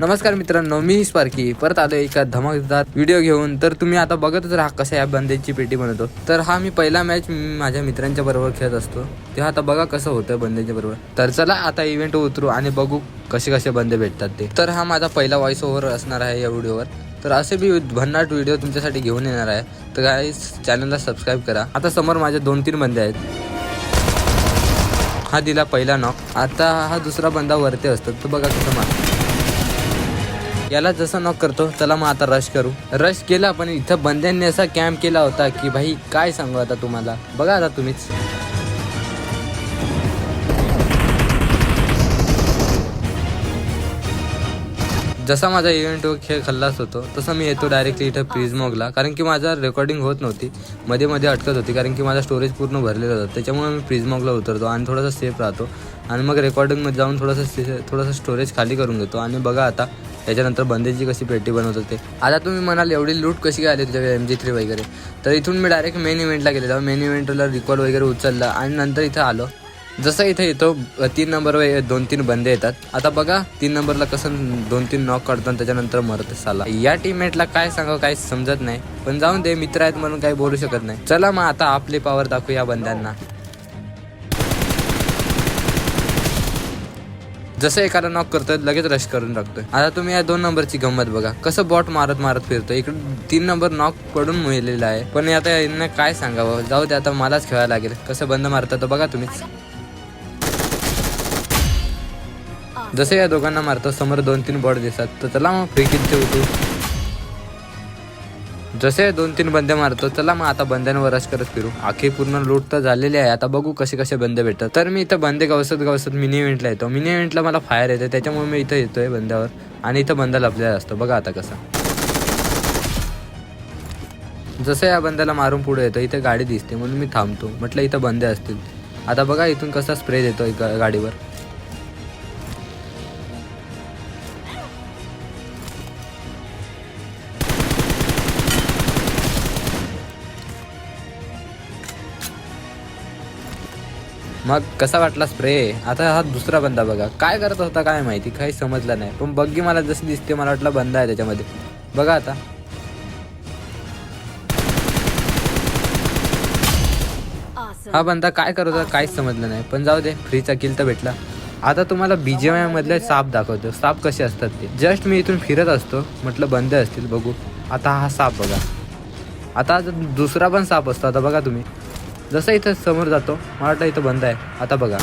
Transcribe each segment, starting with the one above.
नमस्कार मित्रांनो मी स्पार्की. परत आलो एका धमाकेदार व्हिडिओ घेऊन. तर तुम्ही आता बघतच राहा कशा या बंद्यांची पेटी बनवतो. तर हा मी पहिला मॅच माझ्या मित्रांच्या बरोबर खेळत असतो. तेव्हा आता बघा कसं होतं बंदेच्या बरोबर. तर चला आता इव्हेंट उतरू आणि बघू कसे कसे बंदे भेटतात ते. तर हा माझा पहिला व्हॉइस ओव्हर असणार आहे या व्हिडिओवर तर असे बी भन्नाट व्हिडिओ तुमच्यासाठी घेऊन येणार आहे. तर काय चॅनलला सबस्क्राईब करा. आता समोर माझे दोन तीन बंदे आहेत. हा दिला पहिला नॉक आता हा दुसरा बंदा वरती असतो. तो बघा कसं मार याला जसं नॉक करतो चला मग आता रश करू. रश केला पण इथं बंद्यांनी असा कॅम्प केला होता की भाई काय सांगू आता तुम्हाला? बघा आता तुम्हीच. जसा माझा इव्हेंट खेळ खल्लास होतो तसं मी येतो डायरेक्टली इथं प्रिझमॉगला कारण की माझा रेकॉर्डिंग होत नव्हती. मध्ये मध्ये अटकत होती कारण की माझा स्टोरेज पूर्ण भरलेला होता. त्याच्यामुळे मी प्रिझमॉगला उतरतो आणि थोडासा सेफ राहतो. आणि मग रेकॉर्डिंगमध्ये जाऊन थोडंसं से- थोडंसं स्टोरेज खाली करून घेतो. आणि बघा आता त्याच्यानंतर बंदेची कशी पेटी बनवत होते आता तुम्ही म्हणाल एवढी लूट कशी काय आली तुझ्या एम जी थ्री वगैरे. तर इथून मी डायरेक्ट मेन इव्हेंटला गेलेलो मेन इव्हेंटला रिकॉर्ड वगैरे उचलला आणि नंतर इथं आलो. जसं इथे येतो तीन नंबर दोन तीन बंदे येतात. आता बघा तीन नंबरला कसं दोन तीन नॉक काढतो आणि त्याच्यानंतर मरत साला. या टीममेटला काय सांगावं काही समजत नाही. पण जाऊन दे मित्र आहेत म्हणून काही बोलू शकत नाही. चला मग आता आपली पॉवर दाखवू या बंद्यांना. जसं एकाला नॉक करतोय लगेच रश करून टाकतोय. आता तुम्ही या दोन नंबरची गंमत बघा. कसं बॉट मारत मारत फिरतो इकडे तीन नंबर नॉक पडून मिळलेला आहे. पण आता यांना काय सांगावं? जाऊ दे आता मलाच खेळायला लागेल. कसं बंद मारतात बघा तुम्हीच. जसं या दोघांना मारतो समोर दोन तीन बॉट दिसतात. तर चला मग फ्री ठेवतो जसे दोन तीन बंदे मारतो चला मग आता बंद्यांवर रश करत फिरू. आखी पूर्ण लूट तर झालेली आहे. आता बघू कसे कसे बंदे भेटतात. तर मी इथं बंदे गवसत गवसत मिनी इव्हेंटला येतो. मिनी इव्हेंटला मला फायर येते. त्याच्यामुळे मी इथं येतोय बंद्यावर. आणि इथं बंदा लपलेला असतो. बघा आता कसा. जसं या बंद्याला मारून पुढे येतो इथे गाडी दिसते. म्हणून मी थांबतो. म्हटलं इथं बंदे असतील. आता बघा इथून कसा स्प्रे देतो गा- गाडीवर. मग कसा वाटला स्प्रे आता हा दुसरा बंदा बघा. काय करत होता काय माहिती? काही समजलं नाही. पण बग्गी मला जशी दिसते मला वाटलं बंद आहे त्याच्यामध्ये. बघा आता. हा बंदा काय करत होता काहीच समजलं नाही. पण जाऊ दे फ्रीचा किल तर भेटला. आता तुम्हाला बीजेएमआय मधले साप दाखवतो. साप कसे असतात ते? जस्ट मी इथून फिरत असतो. म्हटलं बंद असतील बघू. आता हा साप बघा. आता दुसरा पण साप असतो. आता बघा तुम्ही. जसं इथं समोर जातो मला वाटलं इथं बंद आहे. आता बघा.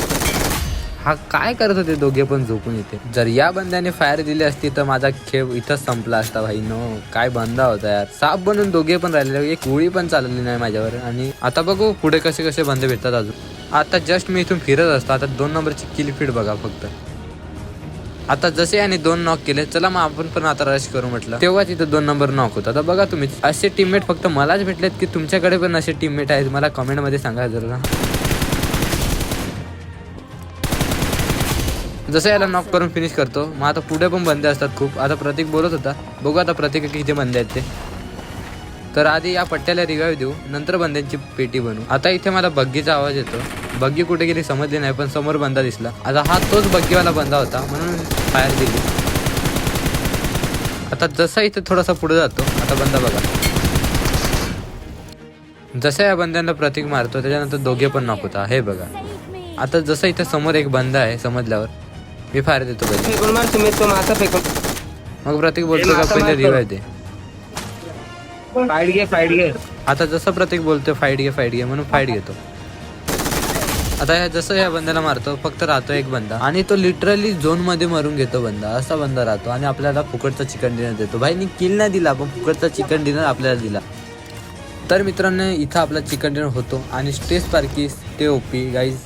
हा काय करत होते दोघे पण झोपून इथे? जर या बंद्याने फायर दिली असती तर माझा खेळ इथंच संपला असता भाई. नो काय बंदा होता यार. साप बनून दोघे पण राहिले एक गोळी पण चालली नाही माझ्यावर. आणि आता बघू पुढे कसे कसे बंद भेटतात अजून. आता जस्ट मी इथून फिरत असतो. आता दोन नंबरची किलफीड बघा फक्त. आता जसे याने दोन नॉक केले चला मग आपण पण आता रश करू म्हटलं. तेव्हा तिथं दोन नंबर नॉक होता. आता बघा तुम्ही असे टीममेट फक्त मलाच भेटलेत की तुमच्याकडे पण असे टीममेट आहेत? मला कमेंटमध्ये सांगा जरा. जसं याला नॉक करून फिनिश करतो मग आता पुढे पण बंदे असतात खूप. आता प्रतीक बोलत होता. बघू आता प्रतीक किती बंदे आहेत ते. तर आधी या पट्ट्याला रिवाईव्ह देऊ नंतर बंद्यांची पेटी बनवू. आता इथे मला बग्गीचा आवाज येतो. बग्गी कुठे गेली समजली नाही पण समोर बंदा दिसला. आता हा तोच बग्गीवाला बंदा होता म्हणून फायर दिली आता जसा इथे थोडासा पुढे जातो आता बंदा बघा. जसं या बंद्यांना प्रतीक मारतो त्याच्यानंतर दोघे पण नॉक होता. हे बघा. आता जसं इथे समोर एक बंदा आहे समजल्यावर मी फायर देतो पहिले. मग प्रतीक बोलतो का पहिले रिवाईव्ह दे. फाईट घे फाईट घे. आता जसं प्रतीक बोलतोय फाईट घे फाईट घे म्हणून फाईट घेतो. आता ह्या जसं या बंदाला मारतो फक्त राहतो एक बंदा. आणि तो लिटरली झोनमध्ये मरून घेतो बंदा. असा बंदा राहतो आणि आपल्याला फुकटचा चिकन डिनर देतो. भाईनी किल नाही दिला पण फुकटचा चिकन डिनर आपल्याला दिला. तर मित्रांनो इथं आपला चिकन डिनर होतो. आणि स्टेस पार्की स्टे ओपी गाईज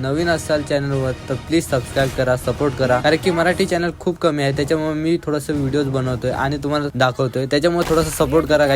नवीन असाल चॅनलवर तर प्लीज सबस्क्राईब करा सपोर्ट करा. कारण की मराठी चॅनल खूप कमी आहे. त्याच्यामुळे मी थोडंसं व्हिडिओज बनवतोय आणि तुम्हाला दाखवतोय. त्याच्यामुळे थोडंसं सपोर्ट करा गाईज